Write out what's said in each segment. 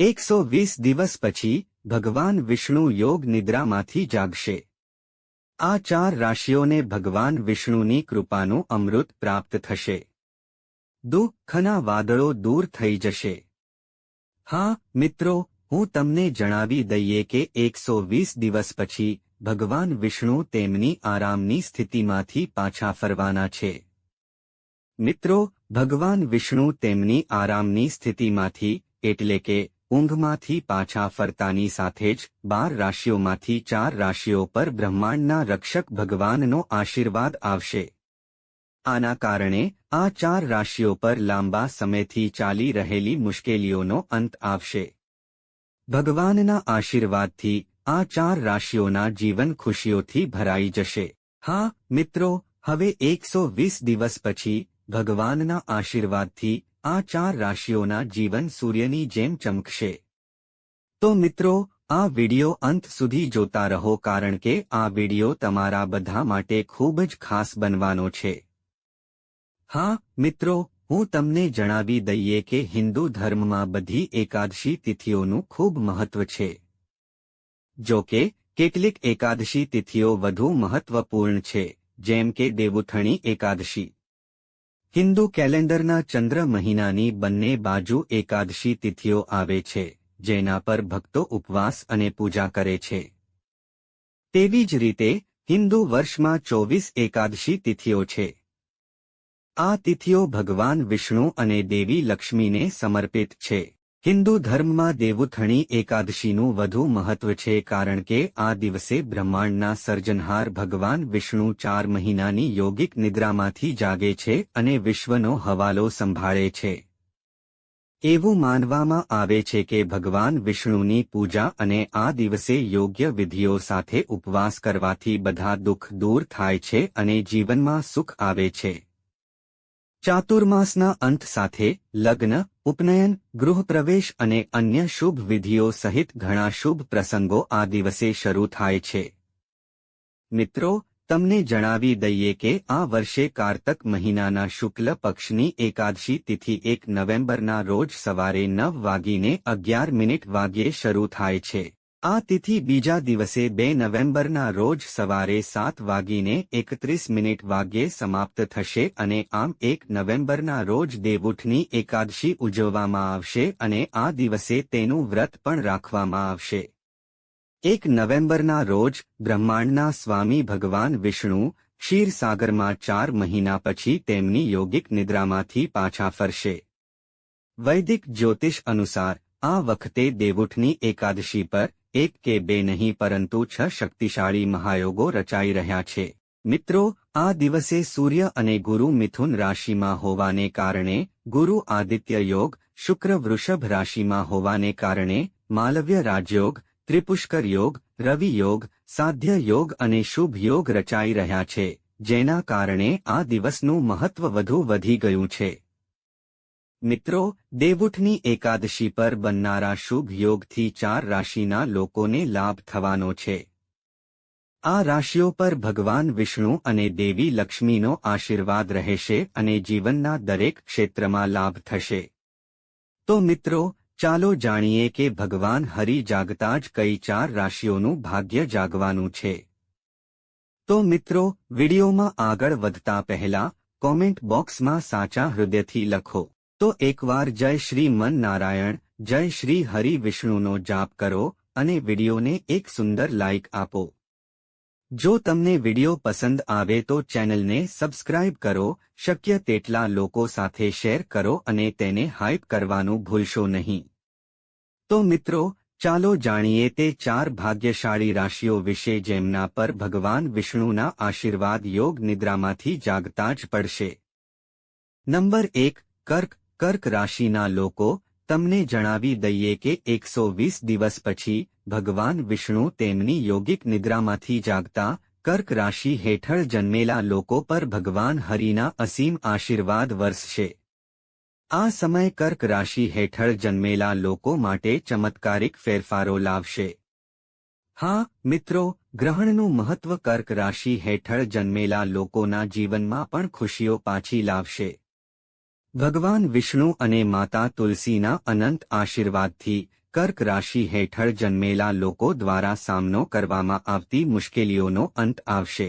એકસો વીસ દિવસ પછી ભગવાન વિષ્ણુ યોગ નિદ્રામાંથી જાગશે. આ ચાર રાશિઓને ભગવાન વિષ્ણુની કૃપાનું અમૃત પ્રાપ્ત થશે. દુઃખના વાદળો દૂર થઈ જશે. હા, મિત્રો, હું તમને જણાવી દઈએ કે એકસો વીસ દિવસ પછી ભગવાન વિષ્ણુ તેમની આરામની સ્થિતિમાંથી પાછા ફરવાના છે. મિત્રો, ભગવાન વિષ્ણુ તેમની આરામની સ્થિતિમાંથી એટલે કે ઊંઘમાંથી પાછા ફરતાની સાથે જ બાર રાશિઓમાંથી ચાર રાશિઓ પર બ્રહ્માંડના રક્ષક ભગવાનનો આશીર્વાદ આવશે. આના કારણે આ ચાર રાશિઓ પર લાંબા સમયથી ચાલી રહેલી મુશ્કેલીઓનો અંત આવશે. ભગવાનના આશીર્વાદથી આ ચાર રાશિઓના જીવન ખુશીઓથી ભરાઈ જશે. હા, મિત્રો, હવે એકસો વીસ દિવસ પછી ભગવાનના આશીર્વાદથી આ ચાર રાશિઓના જીવન સૂર્યની જેમ ચમકશે. તો મિત્રો, આ વિડિયો અંત સુધી જોતા રહો કારણ કે આ વિડિયો તમારા બધા માટે ખૂબ જ ખાસ બનવાનો છે. હા, મિત્રો, હું તમને જણાવી દઈએ કે હિન્દુ ધર્મમાં બધી એકાદશી તિથિઓનું ખૂબ મહત્વ છે. જો કે, કેટલીક એકાદશી તિથિઓ વધુ મહત્વપૂર્ણ છે, જેમ કે દેવુથણી એકાદશી. હિન્દુ કેલેન્ડરના ચંદ્ર મહિનાની બંને બાજુ એકાદશી તિથિઓ આવે છે, જેના પર ભક્તો ઉપવાસ અને પૂજા કરે છે. તેવી જ રીતે, હિન્દુ વર્ષમાં ચોવીસ એકાદશી તિથિઓ છે. આ તિથિઓ ભગવાન વિષ્ણુ અને દેવી લક્ષ્મીને સમર્પિત છે. હિન્દુ ધર્મમાં દેવુથણી એકાદશીનું વધુ મહત્વ છે કારણ કે આ દિવસે બ્રહ્માંડના સર્જનહાર ભગવાન વિષ્ણુ ચાર મહિનાની યોગિક નિદ્રામાંથી જાગે છે અને વિશ્વનો હવાલો સંભાળે છે. એવું માનવામાં આવે છે કે ભગવાન વિષ્ણુની પૂજા અને આ દિવસે યોગ્ય વિધિઓ સાથે ઉપવાસ કરવાથી બધા દુઃખ દૂર થાય છે અને જીવનમાં સુખ આવે છે. ચાતુર્માસના અંત સાથે લગ્ન ઉપનયન, ગૃહપ્રવેશ અને અન્ય શુભ વિધિઓ સહિત ઘણા શુભ પ્રસંગો આ દિવસે શરૂ થાય છે. મિત્રો, તમને જણાવી દઈએ કે આ વર્ષે કારતક મહિનાના શુક્લ પક્ષની એકાદશી તિથિ એક નવેમ્બરના રોજ સવારે નવ વાગીને અગિયાર મિનિટ વાગ્યે શરૂ થાય છે. આ તિથિ બીજા દિવસે બે નવેમ્બરના રોજ સવારે સાત વાગીને એકત્રીસ મિનિટ વાગ્યે સમાપ્ત થશે અને આમ એક નવેમ્બરના રોજ દેવઉઠની એકાદશી ઉજવવામાં આવશે અને આ દિવસે તેનું વ્રત પણ રાખવામાં આવશે. એક નવેમ્બરના રોજ બ્રહ્માંડના સ્વામી ભગવાન વિષ્ણુ ક્ષીરસાગરમાં ચાર મહિના પછી તેમની યોગિક નિદ્રામાંથી પાછા ફરશે. વૈદિક જ્યોતિષ અનુસાર આ વખતે દેવુઠની એકાદશી પર એક કે બે નહીં પરંતુ છ શક્તિશાળી મહાયોગો રચાઈ રહ્યા છે. મિત્રો, આ દિવસે સૂર્ય અને ગુરુ મિથુન રાશિમાં હોવાને કારણે, ગુરુ આદિત્ય યોગ, શુક્ર વૃષભ રાશિમાં હોવાને કારણે, માલવ્ય રાજયોગ, ત્રિપુષ્કર યોગ, રવિ યોગ, સાધ્ય યોગ અને શુભ યોગ રચાઈ રહ્યા છે, જેના કારણે આ દિવસનું મહત્વ વધુ વધી ગયું છે. મિત્રો, દેવુઠની એકાદશી પર બનનારા શુભ યોગથી ચાર રાશિના લોકોને લાભ થવાનો છે. આ રાશિઓ પર ભગવાન વિષ્ણુ અને દેવી લક્ષ્મીનો આશીર્વાદ રહેશે અને જીવનના દરેક ક્ષેત્રમાં લાભ થશે. તો મિત્રો, ચાલો જાણીએ કે ભગવાન હરિ જાગતા જ કઈ ચાર રાશિઓનું ભાગ્ય જાગવાનું છે. તો મિત્રો, વિડીયોમાં આગળ વધતા પહેલા, કોમેન્ટ બોક્સમાં સાચા હૃદયથી લખો. તો એકવાર જય શ્રી મન નારાયણ, જય શ્રી હરિ વિષ્ણુનો જાપ કરો અને વિડીયોને એક સુંદર લાઇક આપો. જો તમને વીડિયો પસંદ આવે તો ચેનલને સબસ્ક્રાઇબ કરો, શક્ય તેટલા લોકો સાથે શેર કરો અને તેને હાઇપ કરવાનું ભૂલશો નહીં. તો મિત્રો, ચાલો જાણીએ તે ચાર ભાગ્યશાળી રાશિઓ વિશે જેમના પર ભગવાન વિષ્ણુના આશીર્વાદ યોગ નિદ્રામાંથી જાગતા જ પડશે. નંબર એક, કર્ક કર્ક રાશિના લોકો, તમને જણાવી દઈએ કે એકસો વીસ દિવસ પછી, ભગવાન વિષ્ણુ તેમની યોગિક નિદ્રામાંથી જાગતા, કર્ક રાશિ હેઠળ જન્મેલા લોકો પર ભગવાન હરિના અસીમ આશીર્વાદ વરસશે. આ સમય કર્ક રાશિ હેઠળ જન્મેલા લોકો માટે ચમત્કારિક ફેરફારો લાવશે. હા, મિત્રો, ગ્રહણનું મહત્વ કર્ક રાશિ હેઠળ જન્મેલા લોકોના જીવનમાં પણ ખુશીઓ પાછી લાવશે. ભગવાન વિષ્ણુ અને માતા તુલસીના અનંત આશીર્વાદથી કર્ક રાશિ હેઠળ જન્મેલા લોકો દ્વારા સામનો કરવામાં આવતી મુશ્કેલીઓનો અંત આવશે.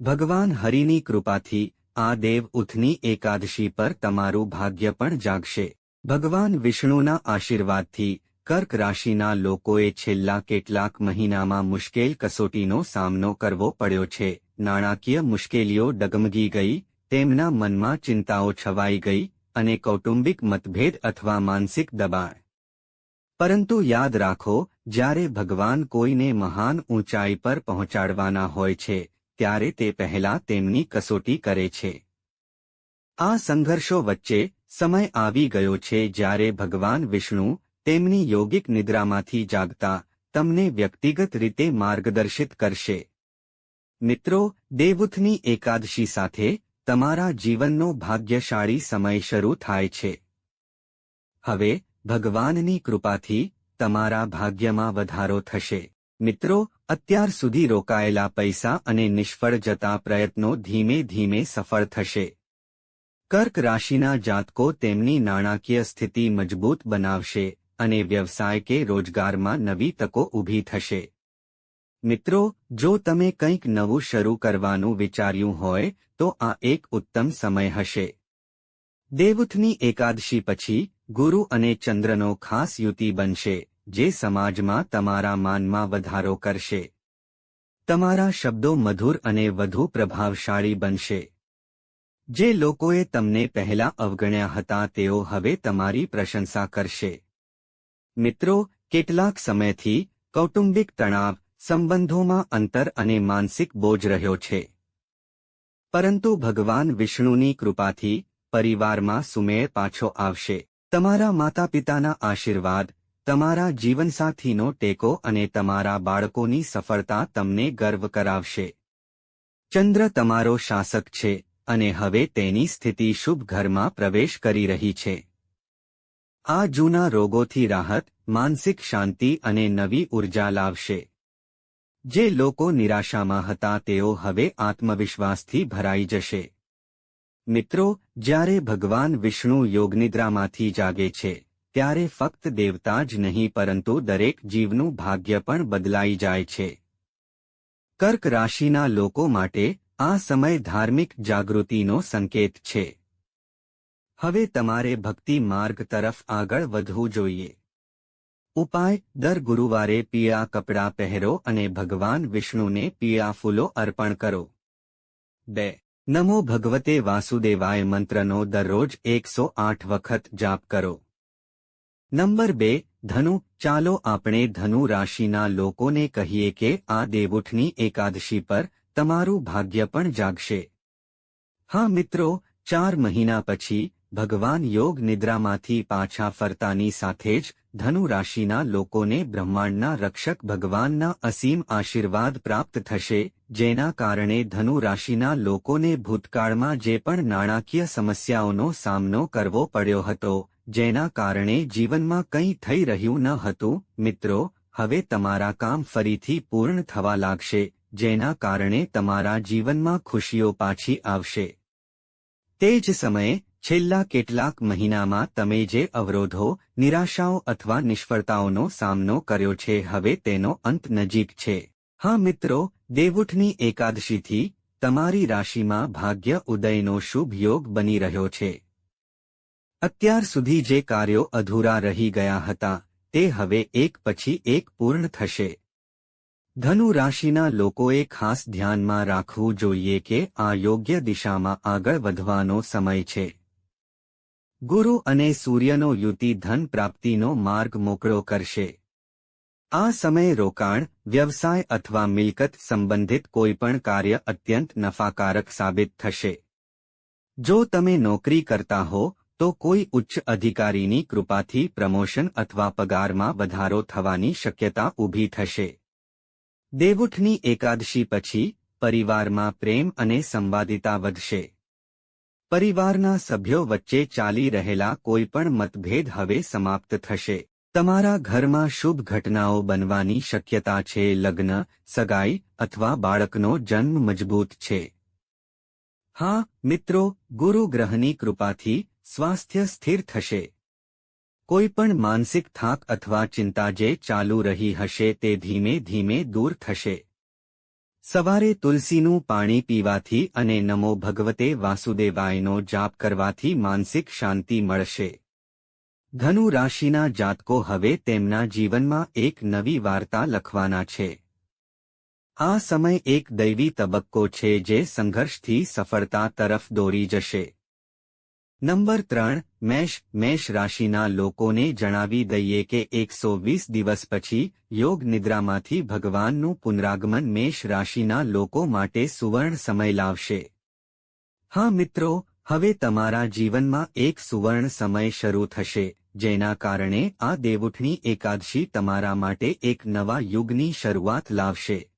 ભગવાન હરિની કૃપાથી આ દેવ ઉથની એકાદશી પર તમારું ભાગ્ય પણ જાગશે. ભગવાન વિષ્ણુના આશીર્વાદથી કર્ક રાશિના લોકોએ છેલ્લા કેટલાક મહિનામાં મુશ્કેલ કસોટીનો સામનો કરવો પડ્યો છે. નાણાકીય મુશ્કેલીઓ ડગમગી ગઈ તેમના મનમાં ચિંતાઓ છવાઈ ગઈ અને કૌટુંબિક મતભેદ અથવા માનસિક દબાણ. પરંતુ યાદ રાખો, જ્યારે ભગવાન કોઈને મહાન ઊંચાઈ પર પહોંચાડવાના હોય છે, ત્યારે તે પહેલા તેમની કસોટી કરે છે. આ સંઘર્ષો વચ્ચે સમય આવી ગયો છે જ્યારે ભગવાન વિષ્ણુ તેમની યોગિક નિદ્રામાંથી જાગતા તમને વ્યક્તિગત રીતે માર્ગદર્શિત કરશે. મિત્રો દેવુથની એકાદશી સાથે તમારા જીવનનો ભાગ્યશાળી સમય શરૂ થાય છે. હવે, ભગવાનની કૃપાથી તમારા ભાગ્યમાં વધારો થશે. મિત્રો, અત્યાર સુધી રોકાયેલા પૈસા અને નિષ્ફળ જતા પ્રયત્નો ધીમે ધીમે સફળ થશે. કર્ક રાશિના જાતકો તેમની નાણાકીય સ્થિતિ મજબૂત બનાવશે અને વ્યવસાય કે રોજગારમાં નવી તકો ઊભી થશે. મિત્રો, જો તમે કંઈક નવું શરૂ કરવાનું વિચાર્યું હોય, તો આ એક ઉત્તમ સમય હશે. દેવઉથની એકાદશી પછી, ગુરુ અને ચંદ્રનો ખાસ યુતિ બનશે, જે સમાજમાં તમારા માનમાં વધારો કરશે. તમારા શબ્દો મધુર અને વધુ પ્રભાવશાળી બનશે. જે લોકોએ તમને પહેલા અવગણ્યા હતા, તેઓ હવે તમારી પ્રશંસા કરશે. મિત્રો, કેટલાક સમયથી કૌટુંબિક તણાવ સંબંધોમાં અંતર અને માનસિક બોજ રહ્યો છે. પરંતુ ભગવાન વિષ્ણુની કૃપાથી પરિવારમાં સુમેળ પાછો આવશે. તમારા માતા પિતાના આશીર્વાદ, તમારા જીવનસાથીનો ટેકો અને તમારા બાળકોની સફળતા તમને ગર્વ કરાવશે. ચંદ્ર તમારો શાસક છે અને હવે તેની સ્થિતિ શુભ ઘરમાં પ્રવેશ કરી રહી છે. આ જૂના રોગોથી રાહત, માનસિક શાંતિ અને નવી ઊર્જા લાવશે. જે લોકો નિરાશામાં હતા તેઓ હવે આત્મવિશ્વાસથી ભરાઈ જશે. મિત્રો, જ્યારે ભગવાન વિષ્ણુ યોગનિદ્રામાંથી જાગે છે, ત્યારે ફક્ત દેવતા જ નહીં પરંતુ દરેક જીવનું ભાગ્ય પણ બદલાઈ જાય છે. કર્ક રાશિના લોકો માટે આ સમય ધાર્મિક જાગૃતિનો સંકેત છે. હવે તમારે ભક્તિ માર્ગ તરફ આગળ વધવું જોઈએ. ઉપાય, દર ગુરુવારે પીળા કપડાં પહેરો અને ભગવાન વિષ્ણુને પીળા ફૂલો અર્પણ કરો. બે. નમો ભગવતે વાસુદેવાય મંત્રનો દરરોજ એકસો આઠ વખત જાપ કરો. નંબર બે. ધનુ, ચાલો આપણે ધનુ રાશિના લોકોને કહીએ કે આ દેવઉઠની એકાદશી પર તમારું ભાગ્ય પણ જાગશે. હા મિત્રો, ચાર મહિના પછી ભગવાન યોગ નિદ્રામાંથી પાછા ફરતાની સાથે જ ધનુ રાશિના લોકોને બ્રહ્માંડના રક્ષક ભગવાનના અસીમ આશીર્વાદ પ્રાપ્ત થશે, જેના કારણે ધનુ રાશિના લોકોને ભૂતકાળમાં જે પણ નાણાકીય સમસ્યાઓનો સામનો કરવો પડ્યો હતો, જેના કારણે જીવનમાં કંઈ થઈ રહ્યું ન હતું, મિત્રો, હવે તમારા કામ ફરીથી પૂર્ણ થવા લાગશે, જેના કારણે તમારા જીવનમાં ખુશીઓ પાછી આવશે. તે જ સમયે છેલ્લા કેટલાક મહિનામાં તમે જે અવરોધો, નિરાશાઓ અથવા નિષ્ફળતાઓનો સામનો કર્યો છે, હવે તેનો અંત નજીક છે. હા મિત્રો દેવઉઠની એકાદશીથી તમારી રાશિમાં ભાગ્ય ઉદયનો શુભ યોગ બની રહ્યો છે. અત્યાર સુધી જે કાર્યો અધૂરા રહી ગયા હતા, તે હવે એક પછી એક પૂર્ણ થશે. ધનુ રાશિના લોકોએ ખાસ ધ્યાનમાં રાખવું જોઈએ કે આ યોગ્ય દિશામાં આગળ વધવાનો સમય છે. ગુરુ અને સૂર્યનો યુતિ ધન પ્રાપ્તિનો માર્ગ મોકળો કરશે. આ સમયે રોકાણ, વ્યવસાય અથવા મિલકત સંબંધિત કોઈપણ કાર્ય અત્યંત નફાકારક સાબિત થશે. જો તમે નોકરી કરતા હો, તો કોઈ ઉચ્ચ અધિકારીની કૃપાથી પ્રમોશન અથવા પગારમાં વધારો થવાની શક્યતા ઊભી થશે. દેવઉઠની એકાદશી પછી પરિવારમાં પ્રેમ અને સંવાદિતા વધશે. પરિવારના સભ્યો વચ્ચે ચાલી રહેલા કોઈપણ મતભેદ હવે સમાપ્ત થશે. તમારા ઘરમાં શુભ ઘટનાઓ બનવાની શક્યતા છે, લગ્ન, સગાઈ અથવા બાળકનો જન્મ મજબૂત છે. હા, મિત્રો, ગુરુ ગ્રહની કૃપાથી સ્વાસ્થ્ય સ્થિર થશે. કોઈ પણ માનસિક થાક અથવા ચિંતા જે ચાલુ રહી હશે તે ધીમે ધીમે દૂર થશે. સવારે તુલસીનું પાણી પીવાથી અને નમો ભગવતે વાસુદેવાયનો જાપ કરવાથી માનસિક શાંતિ મળશે. ધનુ રાશિના જાતકો હવે તેમના જીવનમાં એક નવી વાર્તા લખવાના છે. આ સમય એક દૈવી તબક્કો છે જે સંઘર્ષથી સફળતા તરફ દોરી જશે. નંબર ત્રણ, મેષ મેષ રાશિના લોકોને જણાવી દઈએ કે એકસો વીસ દિવસ પછી યોગ નિદ્રામાંથી ભગવાનનું પુનરાગમન મેષ રાશિના લોકો માટે સુવર્ણ સમય લાવશે. હા મિત્રો, હવે તમારા જીવનમાં એક સુવર્ણ સમય શરૂ થશે, જેના કારણે આ દેવઉઠણી એકાદશી તમારા માટે એક નવા યુગની શરૂઆત લાવશે.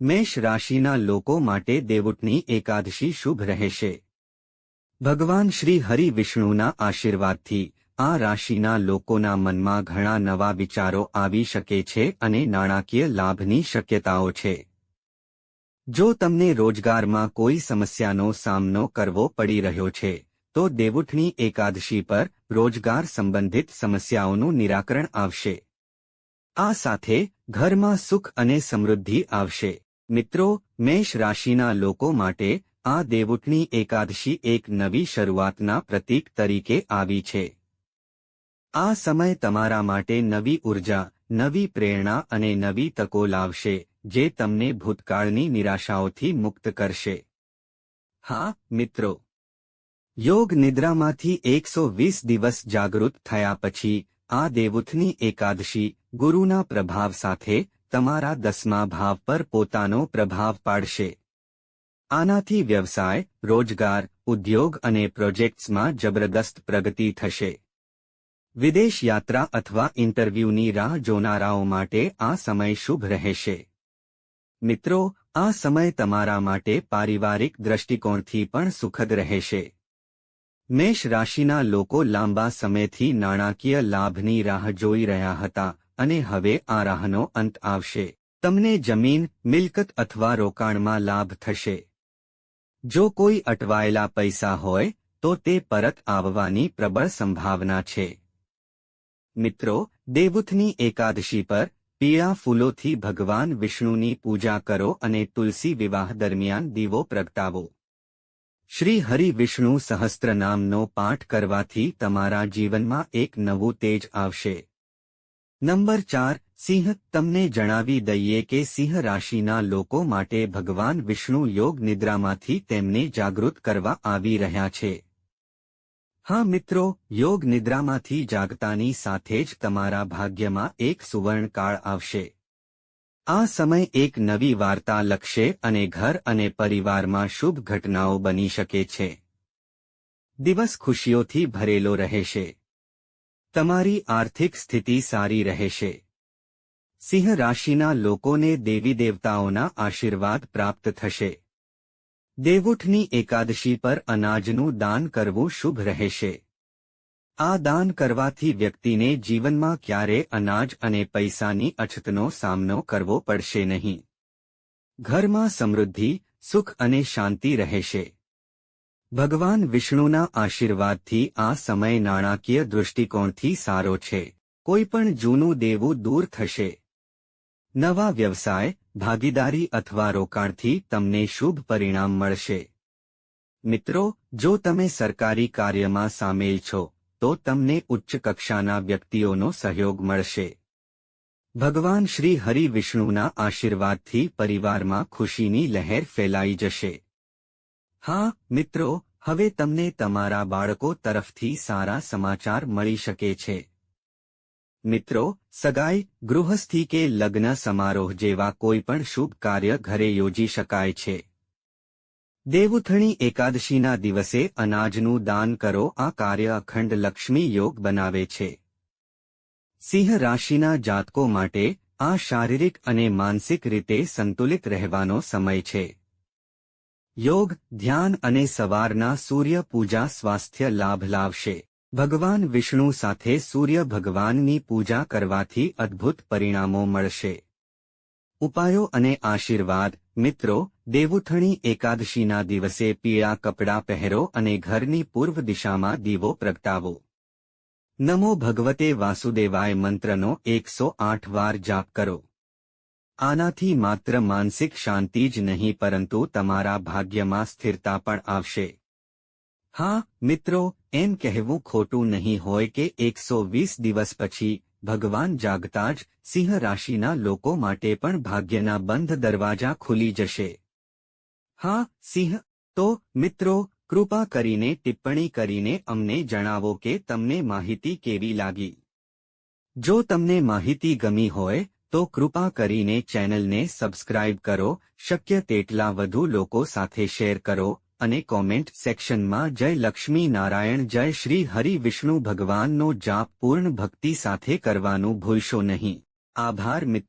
મેષ રાશિના લોકો માટે દેવઉઠની એકાદશી શુભ રહેશે. ભગવાન શ્રી હરિ વિષ્ણુના આશીર્વાદથી આ રાશિના લોકોના મનમાં ઘણા નવા વિચારો આવી શકે છે અને નાણાકીય લાભની શક્યતાઓ છે. જો તમને રોજગારમાં કોઈ સમસ્યાનો સામનો કરવો પડી રહ્યો છે, તો દેવુઠની એકાદશી પર રોજગાર સંબંધિત સમસ્યાઓનું નિરાકરણ આવશે. આ સાથે ઘરમાં સુખ અને સમૃદ્ધિ આવશે. મિત્રો, મેષ રાશિના લોકો માટે આ દેવઉઠની એકાદશી એક નવી શરૂઆતના પ્રતીક તરીકે આવી છે. આ સમય તમારા માટે નવી ઊર્જા, નવી પ્રેરણા અને નવી તકો લાવશે, જે તમને ભૂતકાળની નિરાશાઓથી મુક્ત કરશે. હા, મિત્રો. યોગ નિદ્રામાંથી એકસો વીસ દિવસ જાગૃત થયા પછી, આ દેવુથની એકાદશી ગુરુના પ્રભાવ સાથે તમારા દસમા ભાવ પર પોતાનો પ્રભાવ પાડશે. આનાથી વ્યવસાય, રોજગાર, ઉદ્યોગ અને પ્રોજેક્ટ્સમાં જબરદસ્ત પ્રગતિ થશે. વિદેશ યાત્રા અથવા ઇન્ટરવ્યૂની રાહ જોનારાઓ માટે આ સમય શુભ રહેશે. મિત્રો, આ સમય તમારા માટે પારિવારિક દ્રષ્ટિકોણથી પણ સુખદ રહેશે. મેષ રાશિના લોકો લાંબા સમયથી નાણાકીય લાભની રાહ જોઈ રહ્યા હતા અને હવે આ રાહનો અંત આવશે. તમને જમીન, મિલકત અથવા રોકાણમાં લાભ થશે. જો કોઈ અટવાયેલા પૈસા હોય, તો તે પરત આવવાની પ્રબળ સંભાવના છે. મિત્રો દેવુથની એકાદશી પર પીળા ફૂલોથી ભગવાન વિષ્ણુની પૂજા કરો અને તુલસી વિવાહ દરમિયાન દીવો પ્રગટાવો. શ્રી હરિ વિષ્ણુ સહસ્ત્રનામનો પાઠ કરવાથી તમારા જીવનમાં એક નવું તેજ આવશે. નંબર ચાર સિંહ, તમને જણાવી દઈએ કે સિંહ રાશિના લોકો માટે ભગવાન વિષ્ણુ યોગ નિદ્રામાંથી તેમને જાગૃત કરવા આવી રહ્યા છે. હા મિત્રો, યોગ નિદ્રામાંથી જાગતાની સાથે જ તમારા ભાગ્યમાં એક સુવર્ણકાળ આવશે. આ સમય એક નવી વાર્તા લખશે અને ઘર અને પરિવારમાં શુભ ઘટનાઓ બની શકે છે. દિવસ ખુશીઓથી ભરેલો રહેશે. તમારી આર્થિક સ્થિતિ સારી રહેશે. સિંહ રાશિના લોકોને દેવી દેવતાઓના આશીર્વાદ પ્રાપ્ત થશે. દેવઉઠની એકાદશી પર અનાજનું દાન કરવું શુભ રહેશે. આ દાન કરવાથી વ્યક્તિને જીવનમાં ક્યારે અનાજ અને પૈસાની અછતનો સામનો કરવો પડશે નહીં. ઘરમાં સમૃદ્ધિ, સુખ અને શાંતિ રહેશે. ભગવાન વિષ્ણુના આશીર્વાદથી આ સમય નાણાકીય દૃષ્ટિકોણથી સારો છે. કોઈપણ જૂનું દેવું દૂર થશે. નવા વ્યવસાય, ભાગીદારી અથવા રોકાણથી તમને શુભ પરિણામ મળશે. મિત્રો, જો તમે સરકારી કાર્યમાં સામેલ છો, તો તમને ઉચ્ચ કક્ષાના વ્યક્તિઓનો સહયોગ મળશે. ભગવાન શ્રી હરિ વિષ્ણુના આશીર્વાદથી પરિવારમાં ખુશીની લહેર ફેલાઈ જશે. હા, મિત્રો, હવે તમને તમારા બાળકો તરફથી સારા સમાચાર મળી શકે છે. મિત્રો, સગાઈ ગૃહસ્થી કે લગ્ન સમારોહ જેવા કોઈ પણ શુભ કાર્ય ઘરે યોજી શકાય છે. દેવુથણી એકાદશીના દિવસે અનાજનું દાન કરો, આ કાર્ય અખંડ લક્ષ્મી યોગ બનાવે છે. સિંહ રાશિના જાતકો માટે આ શારીરિક અને માનસિક રીતે સંતુલિત રહેવાનો સમય છે. યોગ, ધ્યાન અને સવારના સૂર્ય પૂજા સ્વાસ્થ્ય લાભ લાવશે. ભગવાન વિષ્ણુ સાથે સૂર્ય ભગવાનની પૂજા કરવાથી અદ્ભુત પરિણામો મળશે. ઉપાયો અને આશીર્વાદ, મિત્રો, દેવુથણી એકાદશીના દિવસે પીળા કપડાં પહેરો અને ઘરની પૂર્વ દિશામાં દીવો પ્રગટાવો. નમો ભગવતે વાસુદેવાય મંત્રનો એકસો આઠ વાર જાપ કરો. આનાથી માત્ર માનસિક શાંતિ જ નહીં પરંતુ તમારા ભાગ્યમાં સ્થિરતા પણ આવશે. હા, મિત્રો એમ કહેવું ખોટું નહીં હોય કે એકસો વીસ દિવસ પછી ભગવાન જાગતા જ સિંહ રાશિના લોકો માટે પણ ભાગ્યના બંધ દરવાજા ખુલી જશે. હા, સિંહ, તો મિત્રો, કૃપા કરીને ટિપ્પણી કરીને અમને જણાવો કે તમને માહિતી કેવી લાગી. જો તમને માહિતી ગમી હોય, તો કૃપા કરીને ચેનલને સબસ્ક્રાઇબ કરો, શક્ય તેટલા વધુ લોકો સાથે શેર કરો અને કોમેન્ટ સેક્શનમાં જય લક્ષ્મી નારાયણ, જય શ્રી હરિ વિષ્ણુ ભગવાનનો જાપ પૂર્ણ ભક્તિ સાથે કરવાનું ભૂલશો નહીં. આભાર મિત્ર